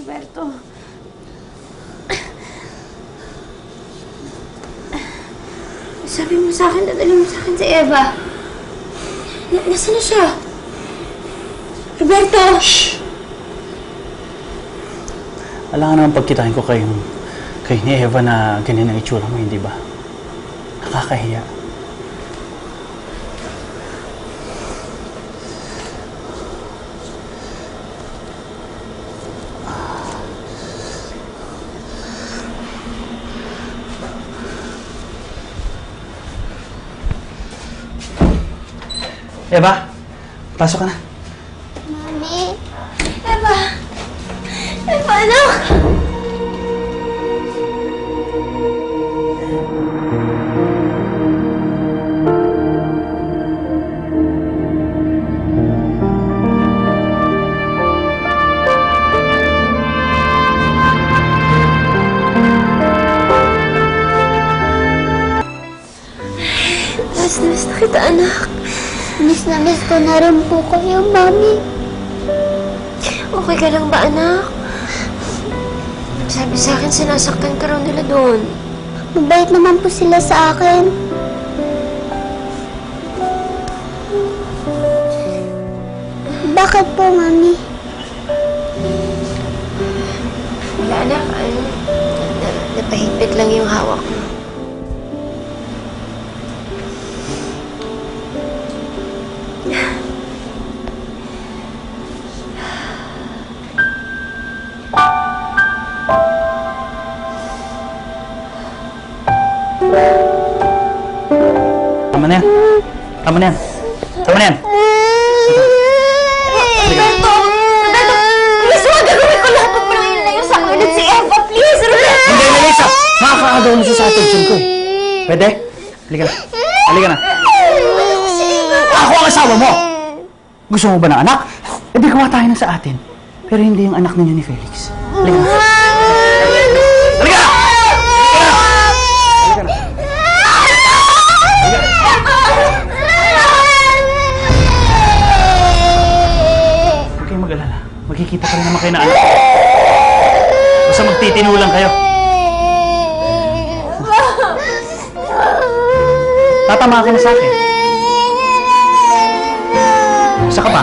Roberto. Sabi mo sa akin, dadali mo sa akin si Eva. Na nasaan na siya? Roberto! Shh! Alam naman pagkitain ko kay, kay ni Eva na ganyan ang itsura mo, hindi ba? Nakakahiya. Eva, pasok ka na. Mami! Eva! Eva, na miss na kita, anak. Miss na miss ko na rin po kayo, Mami. Okay ka lang ba, anak? Sabi sa akin, sinasaktan ka raw nila doon. Mabait naman po sila sa akin. Bakit po, Mami? Wala, anak. Ano? Na, napahigpit lang yung hawak mo. Tama na yan. Tama na yan. Tama na yan. Roberto! Roberto! Please, huwag gagawin ko lahat ng parang ilayo sa akin ulit si Eva. Please, Roberto! Hindi, Melissa! Makakagaw na siya sa attention ko eh. Pwede? Halika na. Halika na. Ako ang asawa mo! Gusto mo ba ng anak? E di gawa tayo na sa atin. Pero hindi yung anak ninyo ni Felix. Na. Halika na! Halika na. Mag-alala. Magkikita pa rin naman kayo na anak. Basta magtitino lang kayo. Tatama ka na sa akin. Isa ka pa.